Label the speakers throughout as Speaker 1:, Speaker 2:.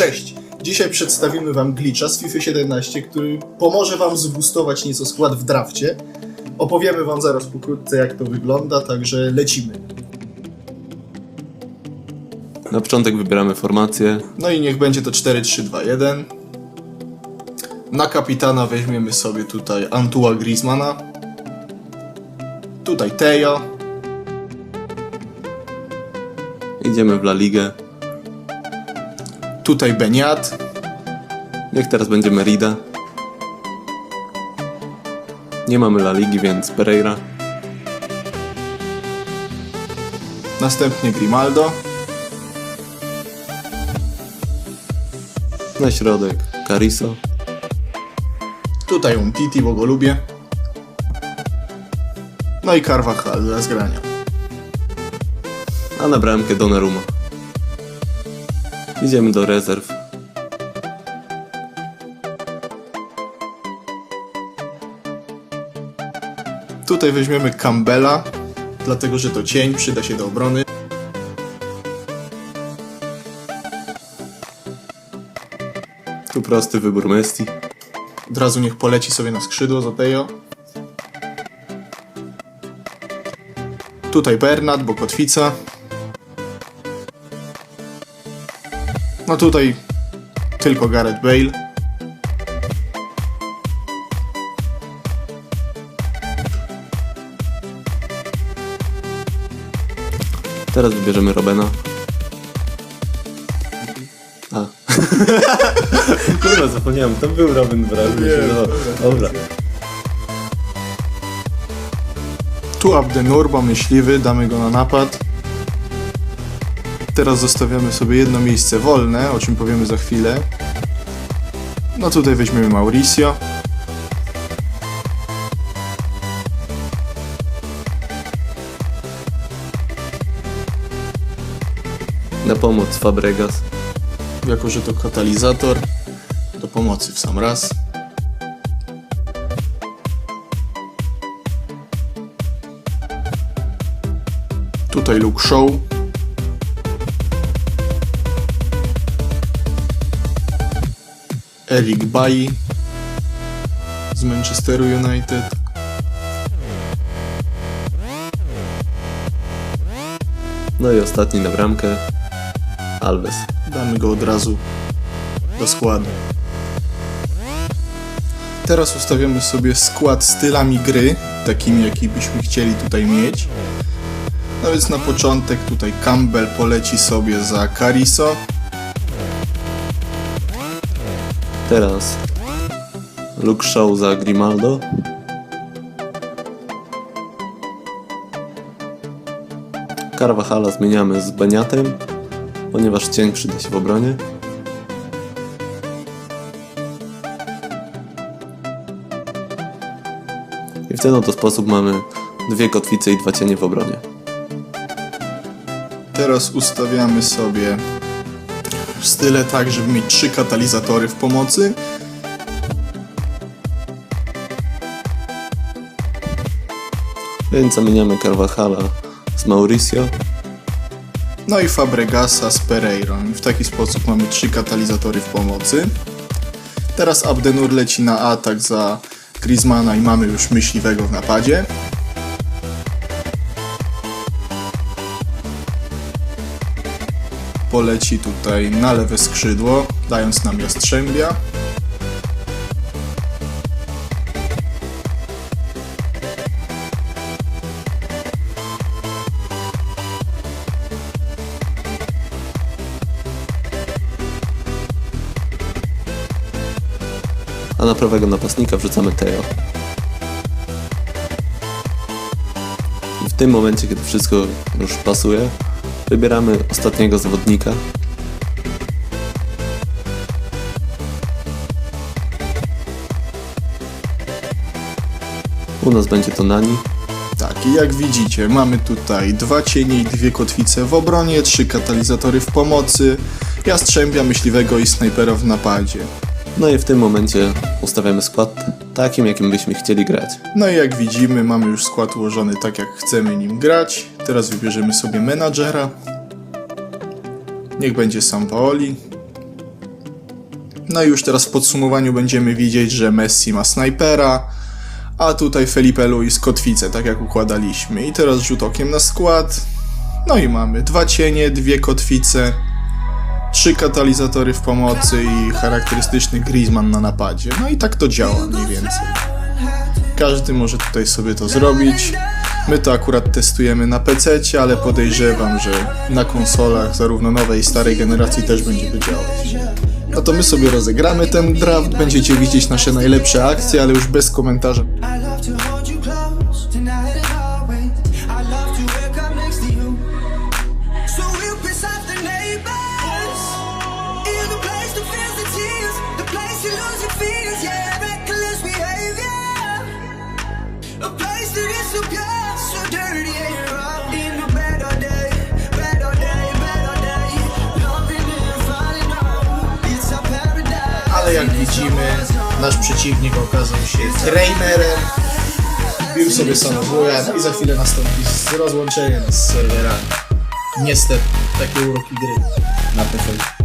Speaker 1: Cześć! Dzisiaj przedstawimy Wam glitcha z FIFA 17, który pomoże Wam zboostować nieco skład w drafcie. Opowiemy Wam zaraz pokrótce jak to wygląda, także lecimy.
Speaker 2: Na początek wybieramy formację.
Speaker 1: No i niech będzie to 4-3-2-1. Na kapitana weźmiemy sobie tutaj Antua Griezmana. Tutaj Teo.
Speaker 2: Idziemy w La Ligę.
Speaker 1: Tutaj Beniat.
Speaker 2: Niech teraz będzie Merida. Nie mamy La Ligi, więc Pereira.
Speaker 1: Następnie Grimaldo.
Speaker 2: Na środek Cariso.
Speaker 1: Tutaj Umtiti, bo go lubię. No i Carvajal dla zgrania.
Speaker 2: A na bramkę Donnarumma. Idziemy do rezerw.
Speaker 1: Tutaj weźmiemy Campbella, dlatego że to cień, przyda się do obrony.
Speaker 2: Tu prosty wybór Messi.
Speaker 1: Od razu niech poleci sobie na skrzydło za Teo. Tutaj Bernat, bo kotwica. No tutaj tylko Gareth Bale.
Speaker 2: Teraz wybierzemy Robena. A. Kurwa, zapomniałem, to był Robin Braz. Dobra.
Speaker 1: Tu Abdenurba, myśliwy, damy go na napad. Teraz zostawiamy sobie jedno miejsce wolne, o czym powiemy za chwilę. No tutaj weźmiemy Mauricio.
Speaker 2: Na pomoc Fabregas.
Speaker 1: jako że to katalizator do pomocy w sam raz. Tutaj Luke Show. Eric Bailly z Manchesteru United.
Speaker 2: No i ostatni na bramkę. Alves.
Speaker 1: Damy go od razu do składu. Teraz ustawiamy sobie skład stylami gry, takimi jaki byśmy chcieli tutaj mieć. No więc na początek tutaj Campbell poleci sobie za Cariso.
Speaker 2: Teraz Luke Shaw za Grimaldo. Carvajala zmieniamy z Beniatem, ponieważ cień przyda się w obronie. I w ten oto sposób mamy dwie kotwice i dwa cienie w obronie.
Speaker 1: Teraz ustawiamy sobie style tak, żeby mieć trzy katalizatory w pomocy.
Speaker 2: Więc zamieniamy Carvajala z Mauricio.
Speaker 1: No i Fabregasa z Pereirą. I w taki sposób mamy trzy katalizatory w pomocy. Teraz Abdenur leci na atak za Griezmana i mamy już myśliwego w napadzie. Poleci tutaj na lewe skrzydło, dając nam Jastrzębia.
Speaker 2: a na prawego napastnika wrzucamy Teo. W tym momencie, kiedy wszystko już pasuje, wybieramy ostatniego zawodnika. U nas będzie to Nani.
Speaker 1: Tak, i jak widzicie, mamy tutaj dwa cienie i dwie kotwice w obronie, trzy katalizatory w pomocy, Jastrzębia, Myśliwego i Snajpera w napadzie.
Speaker 2: No i w tym momencie ustawiamy skład takim, jakim byśmy chcieli grać.
Speaker 1: No i jak widzimy, mamy już skład ułożony tak, jak chcemy nim grać. Teraz wybierzemy sobie menadżera. Niech będzie Sampaoli. No i już teraz w podsumowaniu będziemy widzieć, że Messi ma snajpera, a tutaj Felipe Luis kotwicę, tak jak układaliśmy. I teraz rzut okiem na skład. No i mamy dwa cienie, dwie kotwice, trzy katalizatory w pomocy i charakterystyczny Griezmann na napadzie. No i tak to działa mniej więcej. Każdy może tutaj sobie to zrobić. My to akurat testujemy na PC, ale podejrzewam, że na konsolach zarówno nowej i starej generacji też będzie to działać. No to my sobie rozegramy ten draft, będziecie widzieć nasze najlepsze akcje, ale już bez komentarza. Nasz przeciwnik okazał się trainerem. Bił sobie samobója, no i za chwilę nastąpi rozłączenie z serwerami. Niestety, takie uroki gry.
Speaker 3: Na PC.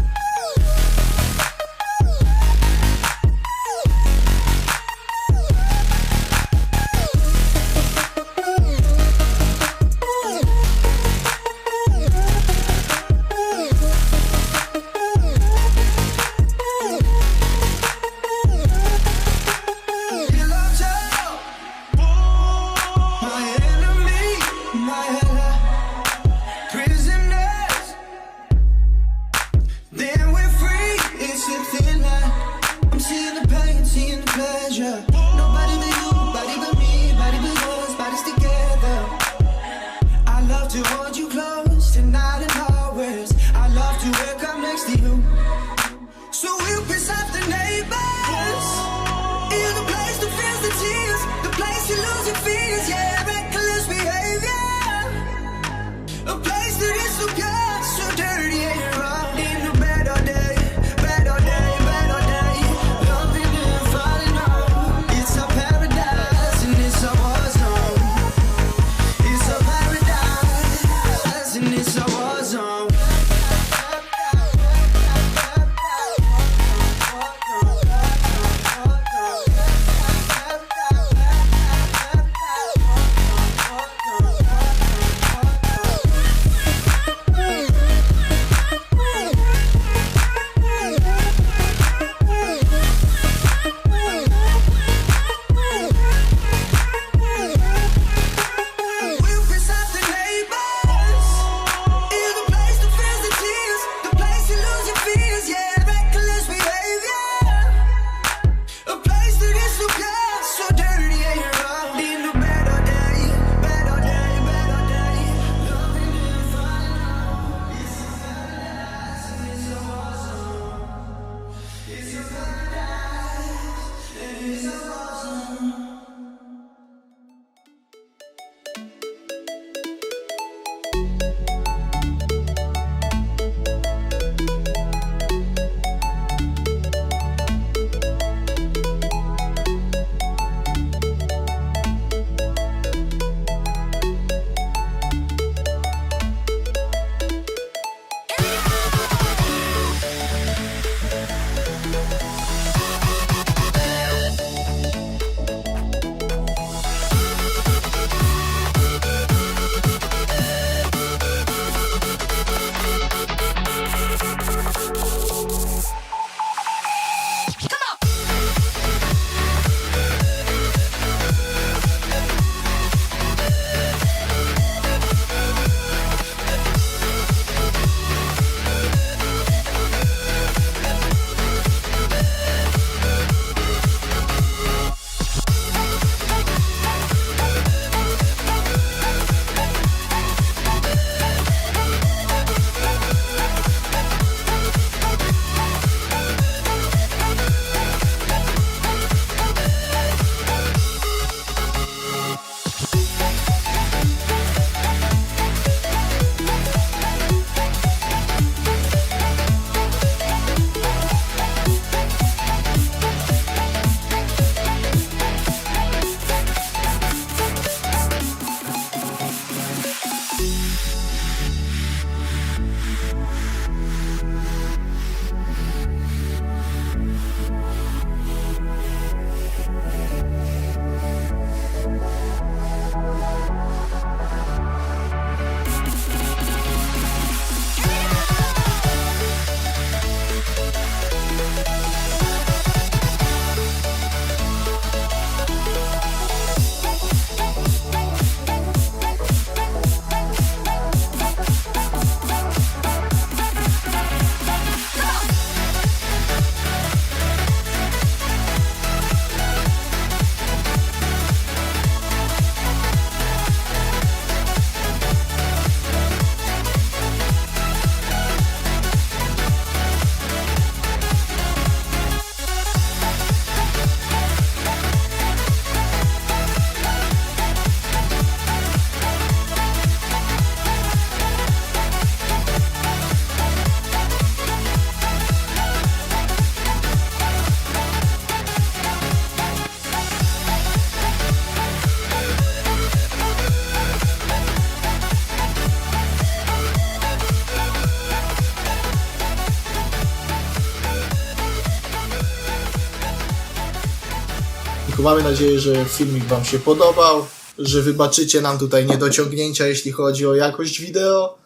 Speaker 1: Mamy nadzieję, że filmik Wam się podobał, że wybaczycie nam tutaj niedociągnięcia, jeśli chodzi o jakość wideo.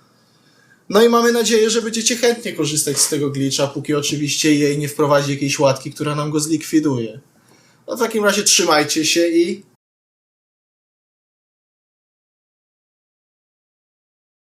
Speaker 1: No i mamy nadzieję, że będziecie chętnie korzystać z tego glitcha, póki oczywiście jej nie wprowadzi jakiejś łatki, która nam go zlikwiduje. No w takim razie trzymajcie się i